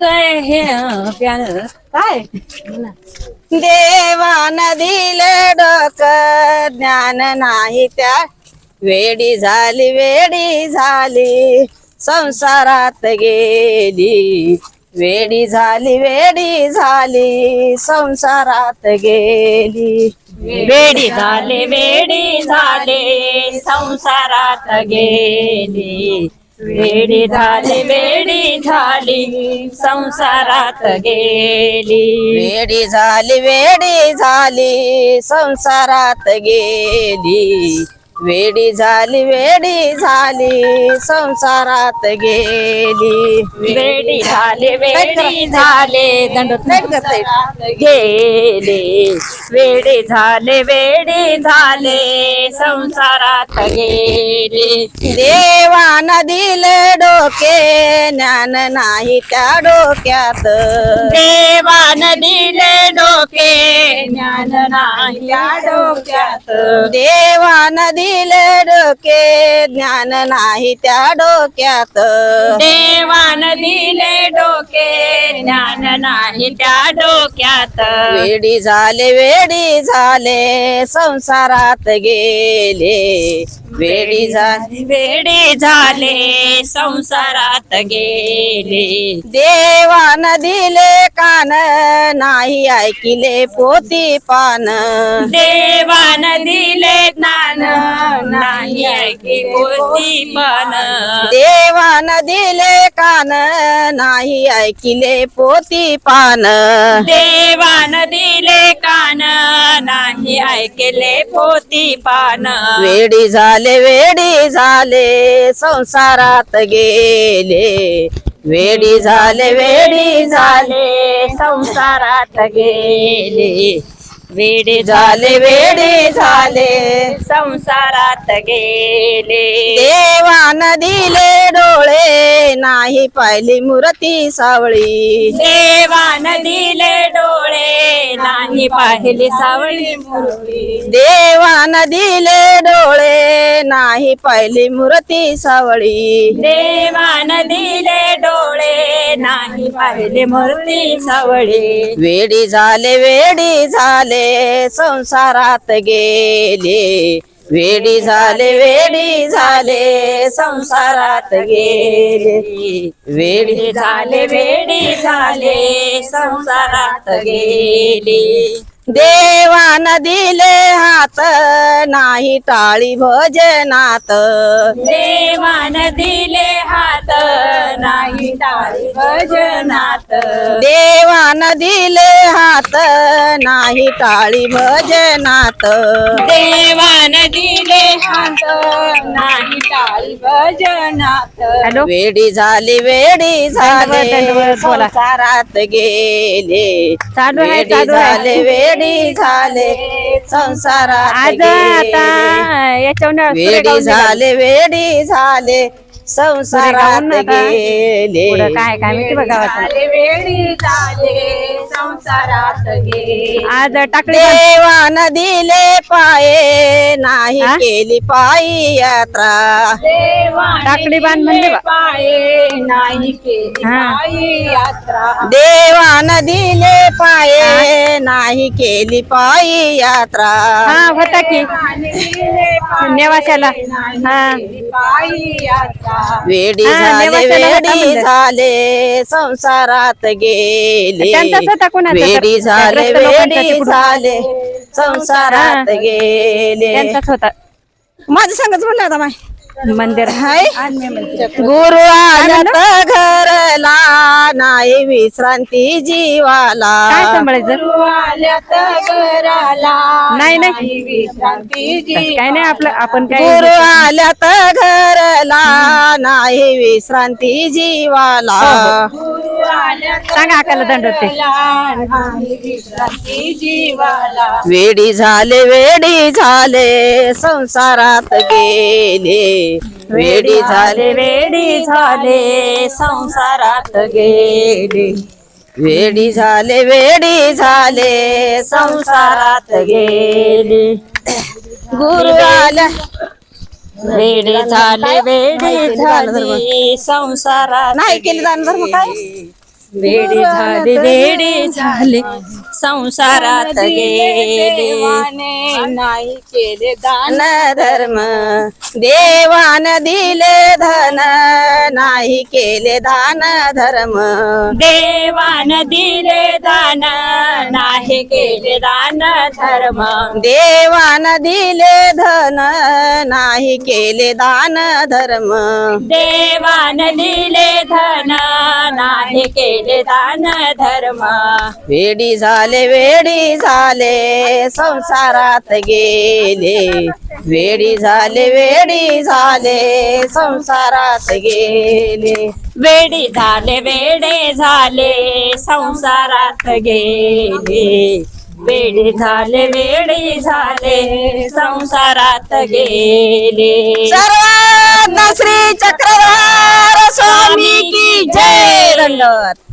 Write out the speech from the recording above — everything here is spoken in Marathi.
काय? हे प्यान काय देवान दिले डोक ज्ञान नाही त्या. वेडी झाली वेडी झाली संसारात गेली. वेडी झाली वेडी झाली संसारात गेली. वेडी झाले वेडी झाले संसारात गेली. वेडी झाली वेडी झाली संसारात गेली. वेडी झाली वेडी झाली संसारात गेली. वेडी झाली वेडी झाली संसारात गेली. वेडी झाले वेडी झाले येत. गेले. वेडी झाले वेडी झाले संसारात गेले. देवान दिले डोके ज्ञान नाही त्या डोक्यात. देवान दिले डोके ज्ञान नाही या डोक्यात. देवान दिले डोके ज्ञान नाही त्या डोक्यात. देवान दिले डोके ज्ञान नाही त्या डोक्यात. वेडी झाले वेडी झाले संसारात गेले. वेडी झाले वेडी झाले संसारात गेले. देवान दिले कान नाही ऐकिले पोती पान. देवान दिले ज्ञान नाही ऐकी पोती पण देवान दिले कान नाही ऐकिले पोती पान. देवान दिले कान नाही ऐकले पोती पान. वेडी झाले वेडी झाले संसारात गेले. वेडी झाले वेडी झाले संसारात गेले. वेडे झाले वेडी झाले. संसारात गेले. देवान दिले डोळे नाही पाहिली मूर्ती सावळी. देवान दिले डोळे नाही पाहिले सावळी मुरळी देवान दिले डोळे नाही पाहिली मूर्ती सावळी. देवान दिले डोळे नाही पाहिले मूर्ती सावळी. वेडी झाले वेडी झाले संसारात गेले. वेडी झाले वेडी झाले संसारात गेले. वेडी झाले वेडी झाले संसारात गेले. देवान दिले हात नाही टाळी भजनात. देवान दिले हात नाही टाळी भजनात. देवान दिले हात नाही टाळी भजनात. देवान दिले हात नाही टाळी भजनात. वेडी झाली वेडी झाले. संसारात गेले. चालू आहे, वेडी चालू आहे. झाले वेडी झाले संसारात आज आता याच्यावर वेडी झाले वेडी झाले संसारात गेले. काय काय माहिती बघा वेडी झाले. संसारात गेले आज टाकली देवान दिले पाये नाही हा? केली पायी यात्रा. टाकली बांध म्हणले बा. पाये नाही केली हा. यात्रा. देवान दिले पाये नाही केली पायी यात्रा. हा होता की. नेवाशाला. हा. वेडी हा, झाले वेडी म्हणलं. झाले संसारात गेले. त्यांचाच होता कोणाचा तर? वेडी झाले ग्रस्त लोकांचा वेडी. झाले संसारात हा. गेले. त्यांचाच होता. माझं सांगत म्हणलं आता माय मंदिर. हाय. गुरु घरला नाही विश्रांती जीवाला. काय सांभाळायचं? आल्यात घराला नाही नाही. विश्रांती तसं काय नाही आपलं आपण गुरु काय आल्यात घरला नाही विश्रांती जीवाला. सांगा आकाला दंड होते वेडी झाले वेडी झाले संसारात गेले. वेडी झाले वेडी झाले संसारात गेले. वेडी झाले वेडी झाले संसारात गेले. गुरु आल्या. वेडी झाले वेडी झाले संसारात नाही केले दान धर्म काय? वेडी झाले वेडी झाले. संसारात गेले नाही केले दान. धर्म देवान दिले धन नाही केले दान धर्म. देवान दिले दान. नाही केले दान धर्म. देवान दिले धन नाही केले दान धर्म. देवान दिले धन नाही केले दान धर्म. वेडी झाले वेडी झाले संसारात गेले. वेडी झाले वेडी झाले संसारात गेले. वेडे झाले वेडे झाले संसारात गेले वेडे झाले वेडे झाले संसारात गेले. सर्वांना श्री चक्रधार स्वामी की जय रंगत.